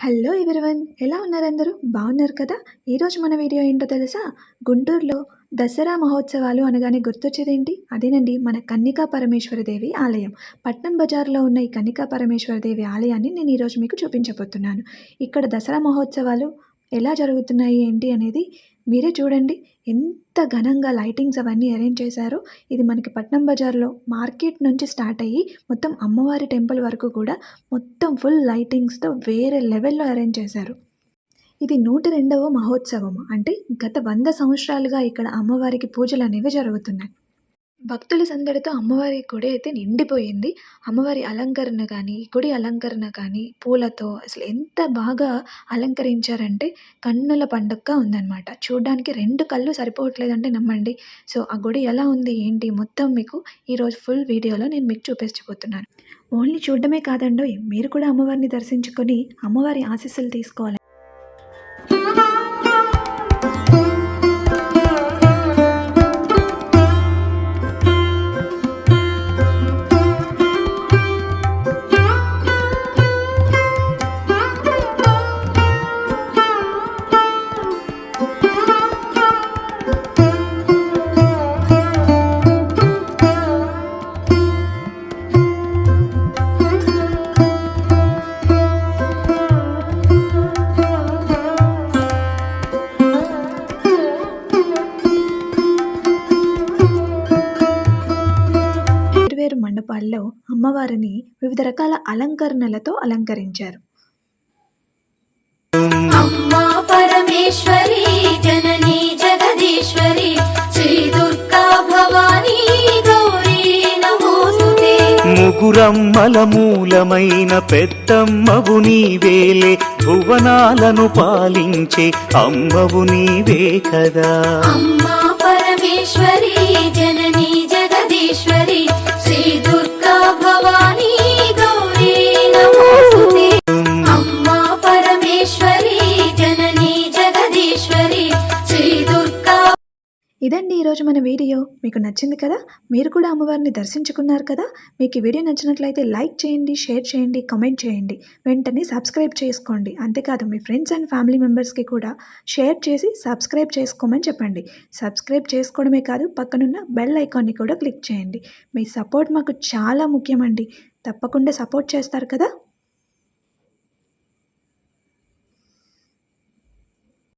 Hello everyone ఎలా ఉన్నారు అందరూ? బాగున్నారు కదా? ఈరోజు మన వీడియో ఏంటో తెలుసా? గుంటూరులో దసరా మహోత్సవాలు అనగానే గుర్తొచ్చేదేంటి? అదేనండి మన కన్నికా పరమేశ్వరదేవి ఆలయం. పట్నం బజార్లో ఉన్న ఈ కన్నికా పరమేశ్వరదేవి ఆలయాన్ని నేను ఈరోజు మీకు చూపించబోతున్నాను. ఇక్కడ దసరా మహోత్సవాలు ఎలా జరుగుతున్నాయి ఏంటి అనేది మీరే చూడండి ఎంత ఘనంగా లైటింగ్స్ అవన్నీ అరేంజ్ చేశారో. ఇది మనకి పట్నం బజార్లో మార్కెట్ నుంచి స్టార్ట్ అయ్యి మొత్తం అమ్మవారి టెంపుల్ వరకు కూడా మొత్తం ఫుల్ లైటింగ్స్తో వేరే లెవెల్లో అరేంజ్ చేశారు. ఇది నూట రెండవ మహోత్సవం అంటే గత వంద సంవత్సరాలుగా ఇక్కడ అమ్మవారికి పూజలు అనేవి జరుగుతున్నాయి. భక్తుల సందడితో అమ్మవారి గుడి అయితే నిండిపోయింది. అమ్మవారి అలంకరణ కానీ గుడి అలంకరణ కానీ పూలతో అసలు ఎంత బాగా అలంకరించారంటే కన్నుల పండుగగా ఉందన్నమాట. చూడడానికి రెండు కళ్ళు సరిపోవట్లేదంటే నమ్మండి. సో ఆ గుడి ఎలా ఉంది ఏంటి మొత్తం మీకు ఈరోజు ఫుల్ వీడియోలో నేను మీకు చూపించబోతున్నాను. ఓన్లీ చూడడమే కాదండి మీరు కూడా అమ్మవారిని దర్శించుకొని అమ్మవారి ఆశీస్సులు తీసుకోవాలి మండపాల్లో అమ్మవారిని వివిధ రకాల అలంకరణలతో అలంకరించారు. అమ్మా పరమేశ్వరి జననీ జగదీశ్వరి శ్రీ దుర్గా భవానీ గౌరీ నమోస్తుతే. ముగురమ్మల మూలమైన పెద్దమ్మవు నీవేలే భువనాలను పాలించే అమ్మవు నీవే కదా. అమ్మా పరమేశ్వరి ఇదండి ఈరోజు మన వీడియో. మీకు నచ్చింది కదా? మీరు కూడా అమ్మవారిని దర్శించుకున్నారు కదా? మీకు ఈ వీడియో నచ్చినట్లయితే లైక్ చేయండి షేర్ చేయండి కామెంట్ చేయండి. వెంటనే సబ్స్క్రైబ్ చేసుకోండి. అంతేకాదు మీ ఫ్రెండ్స్ అండ్ ఫ్యామిలీ మెంబర్స్కి కూడా షేర్ చేసి సబ్స్క్రైబ్ చేసుకోమని చెప్పండి. సబ్స్క్రైబ్ చేసుకోవడమే కాదు పక్కనున్న బెల్ ఐకాన్ని కూడా క్లిక్ చేయండి. మీ సపోర్ట్ మాకు చాలా ముఖ్యమండి. తప్పకుండా సపోర్ట్ చేస్తారు కదా?